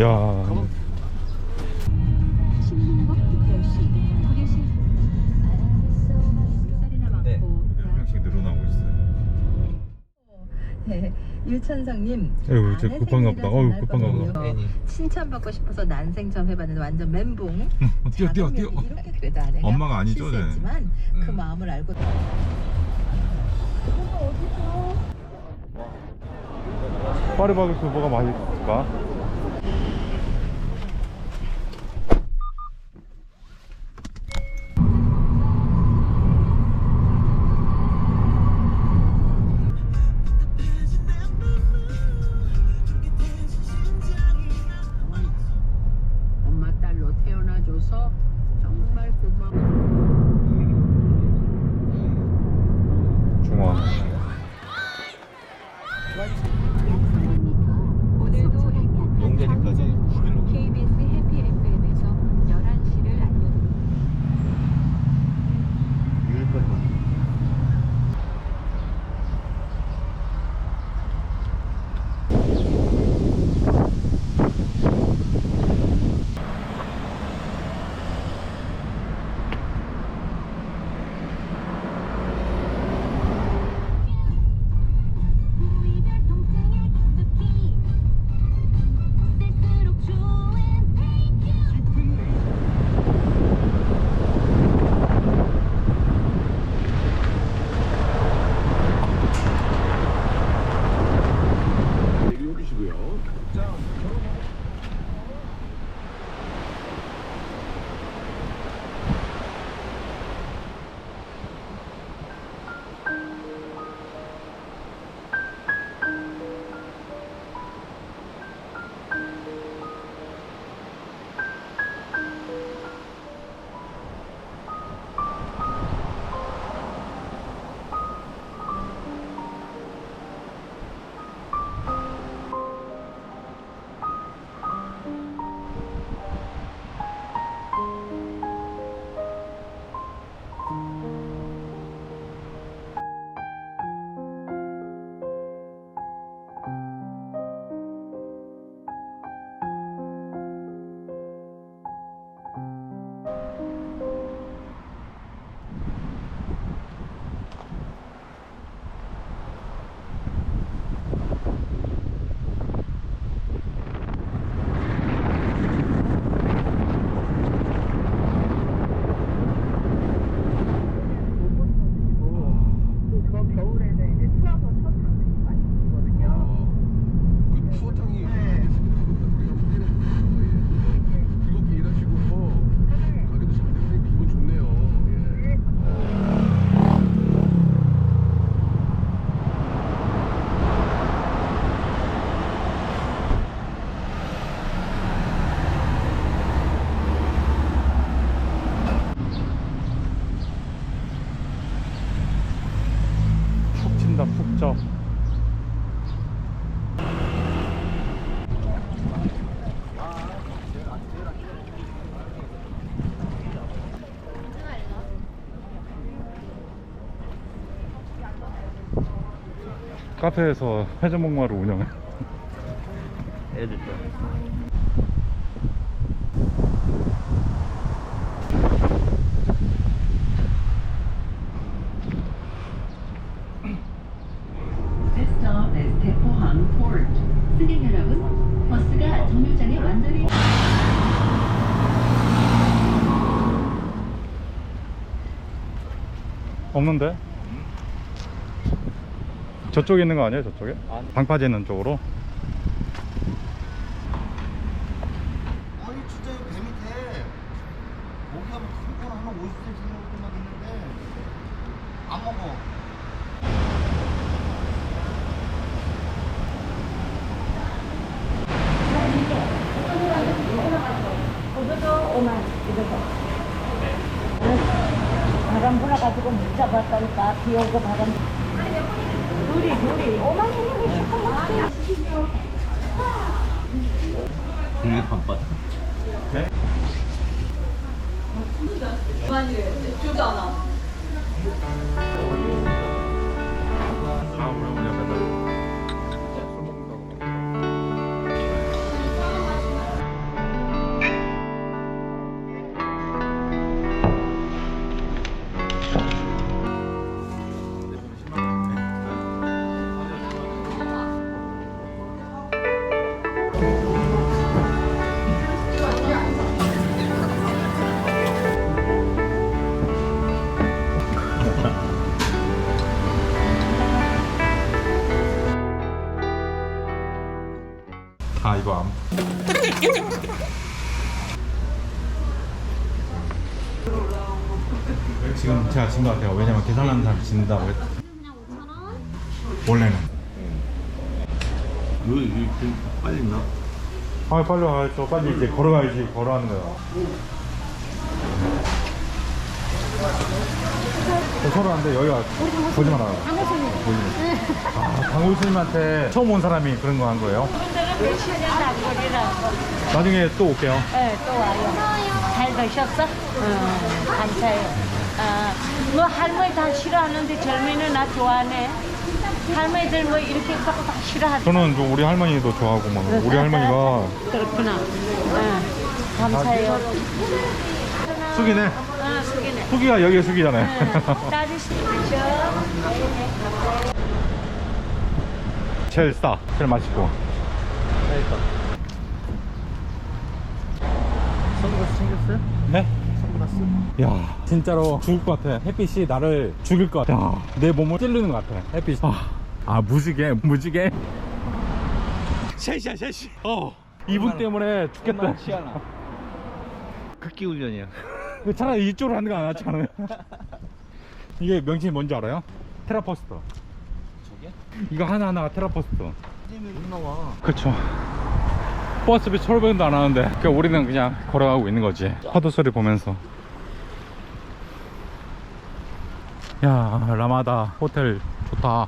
야 네. 네, 유천성님 에휴 이제 아내 급한가 보다 어우 전날 급한가 보다. 괜히. 칭찬받고 싶어서 난생 처음 해봤는데 완전 멘붕 뛰어 뛰어 뛰어 작은 면이 이렇게 그래도 아내가 엄마가 아니죠, 네. 실수했지만 그 음. 마음을 알고 파리바게트 뭐가 맛있을까? 카페에서 회전목마를 운영해. 애들 없는데? 저쪽에 있는 거 아니에요 저쪽에? 방파제 있는 쪽으로? 진다고 했 원래는 여기 여기 빨리 나. 아 빨리 와저 빨리 이제 걸어가야지 걸어가는 거야 저 서로 안돼 여기가 보지 마라 강호수님 아 강호수님한테 처음 온 사람이 그런 거 한 거예요? 나중에 또 올게요 네, 또 와요. 잘 드셨어? 응, 감사해요. 아, 뭐 할머니 다 싫어하는데 젊이는 나 좋아하네. 할머니들 뭐 이렇게 하고 다 싫어하대. 저는 좀 우리 할머니도 좋아하고 막 우리 할머니가 그렇구나. 응, 감사해요. 숙이네 아, 숙이네. 숙이가 여기 숙이잖아요 응, 딸이 싫죠? 제일 싸 제일 맛있고 선글라스 챙겼어요? 네? 선글라스? 야 진짜로 죽을 것 같아. 햇빛이 나를 죽일 것 같아. 야, 내 몸을 찌르는 것 같아 햇빛이. 아, 아 무지개 무지개? 셋이야 셋이. 어. 이분 때문에 죽겠다. 극기 훈련이야. 차라리 이쪽으로 하는 거 안 낫지 않아요? 이게 명칭이 뭔지 알아요? 테라포스터. 저게? 이거 하나하나가 테라포스터. 못 나와. 그쵸. 버스비 철분도 안 하는데 그러니까 우리는 그냥 걸어가고 있는 거지. 파도 소리 보면서 야 라마다. 호텔 좋다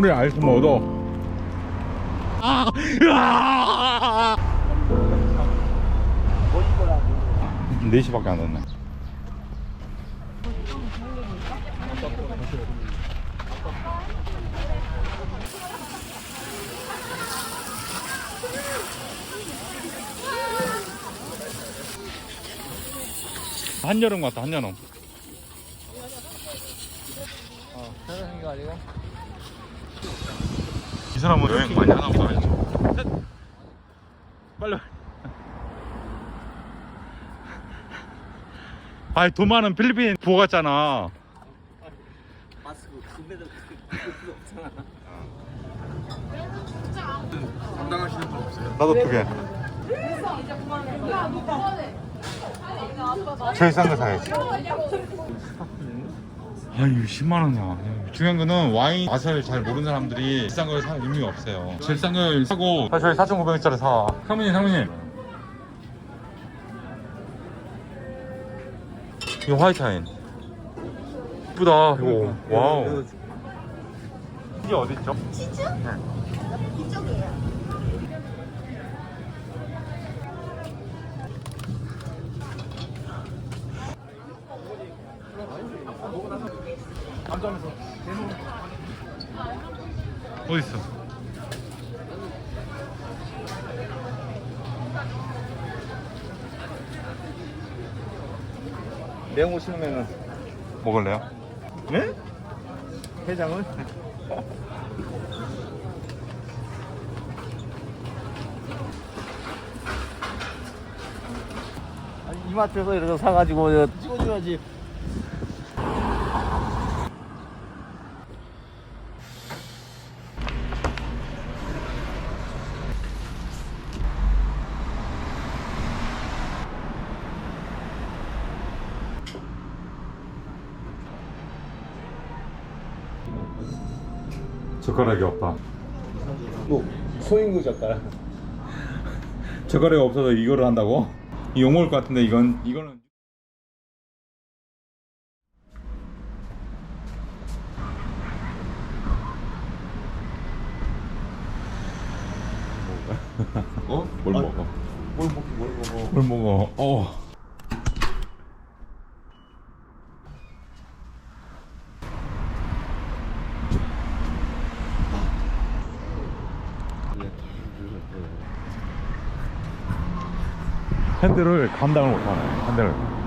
아무리 알수 먹어도 아! 으아! 4시밖에 안 됐네 한여름 같다 한여름 이 사람은 여행 많이 하나 보다 알죠. 빨리 아이 도마는 필리핀 부호 같잖아. 마스크 금메달 그, 그, 그, 없잖아. 감당하시는 분 없어요? 나도 두개 제일 싼 거 사야지. 아유 10만 원이야. 중요한 거는 와인 맛을 잘 모르는 사람들이 비싼 걸 사는 의미가 없어요. 제일 싼 걸 사고. 아, 저희 4,900원짜리 사. 상민님 상민님 이거 화이트와인. 이쁘다. 이거. 와우. 이게 어딨죠? 어딨어? 매운 거 싫으면은 먹을래요? 네? 해장은? 아니 이마트에서 이렇게 사가지고 찍어줘야지 젓가락이 없다 뭐 소인구 젓가락 젓가락이 없어서 이거를 한다고? 욕먹을 것 같은데 이건 이거는 어? 뭘 아, 먹어? 뭘 먹기 뭘 먹어 뭘 먹어? 어. 핸들을 감당을 못하네. 핸들을.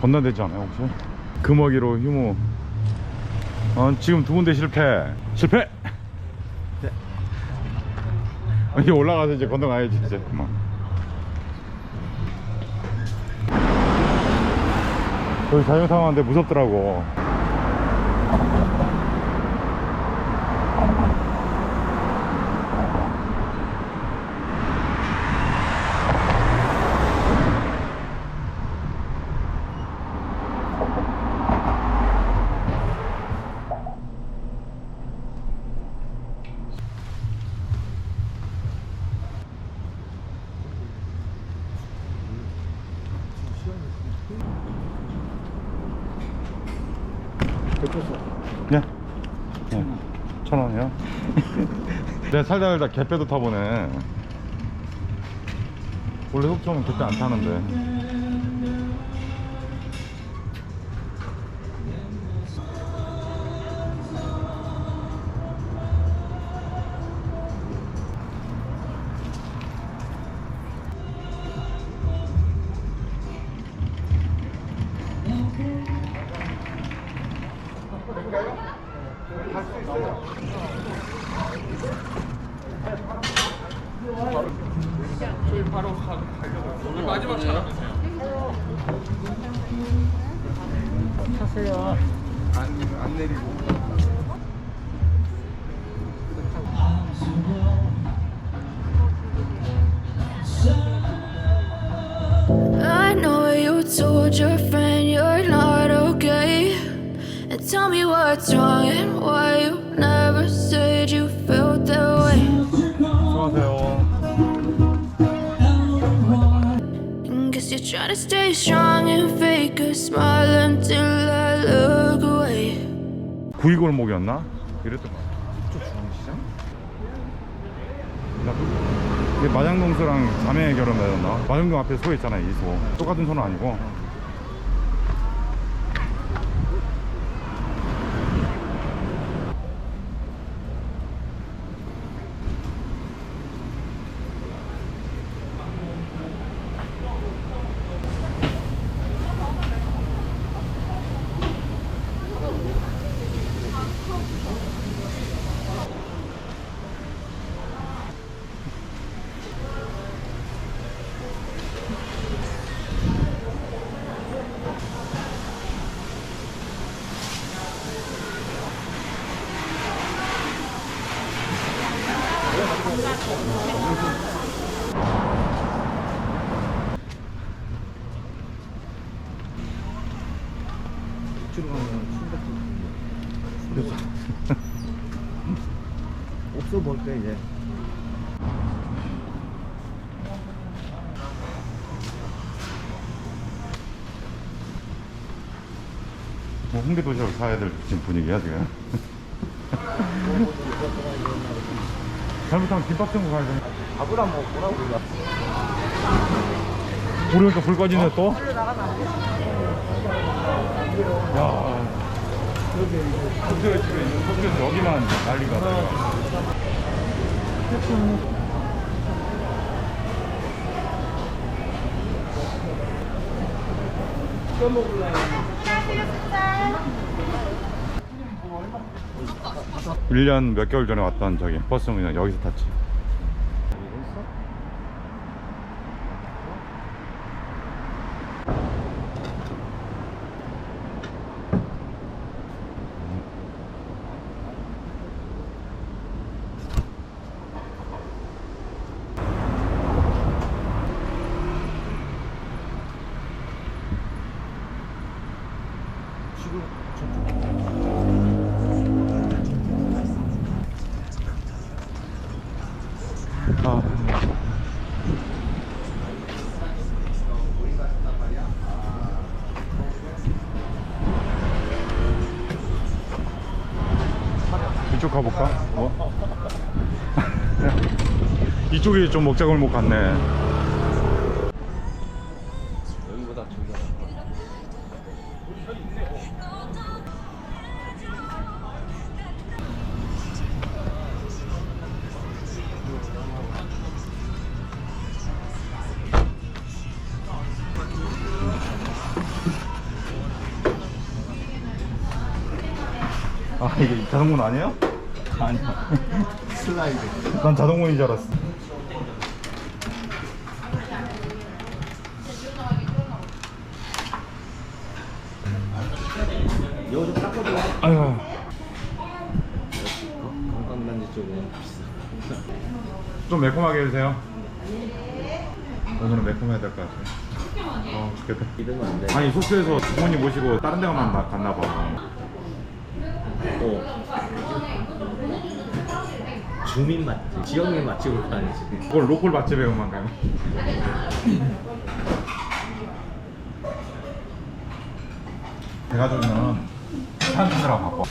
건너되지 않아요 혹시? 금어기로 휴무. 어, 지금 두 군데 실패. 실패! 이게 올라가서 이제 건너가야지 이제. 그만 여기 자전거 타는데 무섭더라고 네. 네. 천 원이요? 내가 살다 살다 개빼도 타보네. 원래 속초는 개빼 안 타는데. And tell me what's wrong and why you never said you felt their way. 수고하세요. Guess you're trying to stay strong and fake a smile until I look away. 구이골목이었나? 이랬던 거 같아. 쪽 중앙시장? 마장동수랑 자매 결혼하였나? 마장동 앞에 소 있잖아요, 이 소. 똑같은 소는 아니고. 때 이제. 뭐 홍대 도시락 사야 될 지금 분위기야, 지금. 잘못하면 김밥 전국 가야 되네. 밥을 안 먹구나 우리가. 모르니까 불 꺼지네 또. 야. 속초에 집에 있는 속초에서 여기만 난리가 나. 일년 몇 개월 전에 왔던 저기 버스 그냥 여기서 탔지. 가볼까? 뭐? 이쪽이 좀 먹자 골목 같네. 여기보다 저기. 아 이게 자동문 아니에요? 아니야. 슬라이드. 난 자동문인 줄 알았어. 이거 좀 닦아줘. 아유. 관광단지 쪽은 비싸. 좀 매콤하게 해주세요. 오늘은 매콤해야 될 것 같아. 어, 좋겠다. 이러면 안 돼. 아니 숙소에서 부모님 모시고 다른 데만 나- 갔나 봐. 어. 주민 맛집, 지역민 맛집으로 다니지. 그걸 로컬 맛집에만 가요. 대가족이면 사람들이랑 바빠.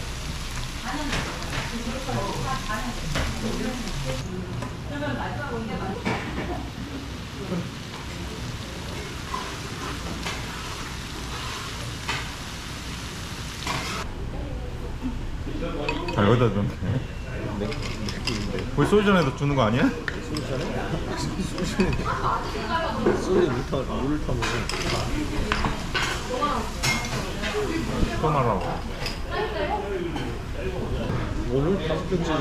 아 여기다 좀. 소주전에도 주는 거 아니야? 소주 물 타, 물을 타 먹어. 떠나라고. 오늘 다섯 병째지.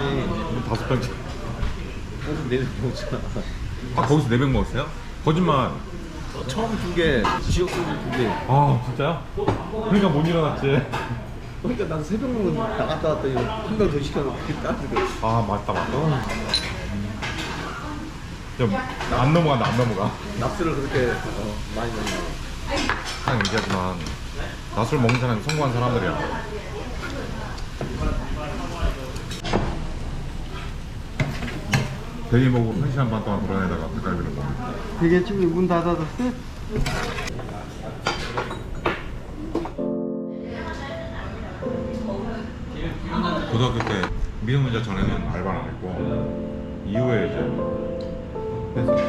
다섯 병째. 오늘 네병 먹잖아. 아 거기서 네병 먹었어요? 거짓말. 처음 두 개, 지역 소주 두 개. 아 진짜요? 그러니까 못 일어났지. 그러니까 난세병 먹은 나갔다 왔더니 한병더 시켜놓고 따뜻해. 아 맞다 맞다. 좀안 넘어간다 안 넘어가. 납수를 그렇게 어, 많이 먹는 항상 얘기하지만 낮술 먹는 사람이 성공한 사람들이야. 대리 먹고 1시간 반 동안 돌아다니다가 닭갈비를 먹는 되게 지금 문 닫아뒀어? 고등학교 때 미성년자 전에는 알바를 안 했고 이후에 이제 했었지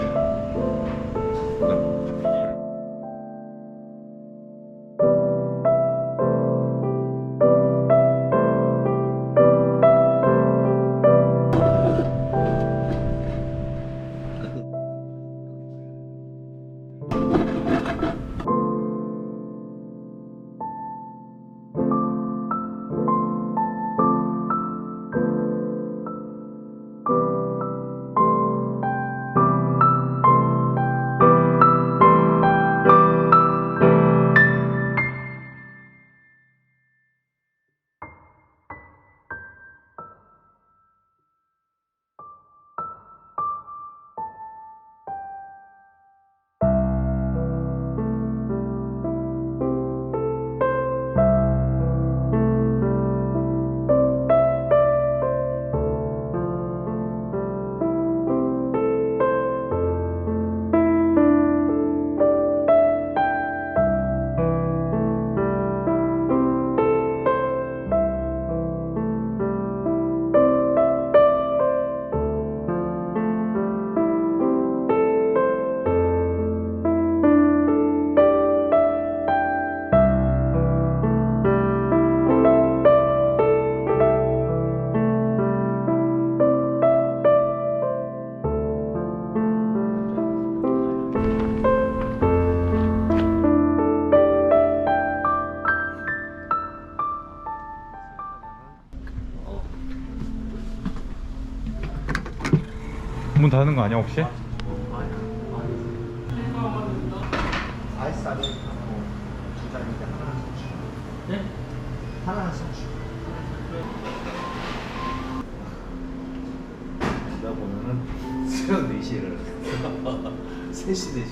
문 닫는 거 아니야 혹시? 아이스 아메리카노 두 잔인데 하나는 소주. 네? 하나는 소주. 나 보면은 새벽 4시에 일어났어. 3시 4시.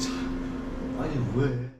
참. 아니 왜?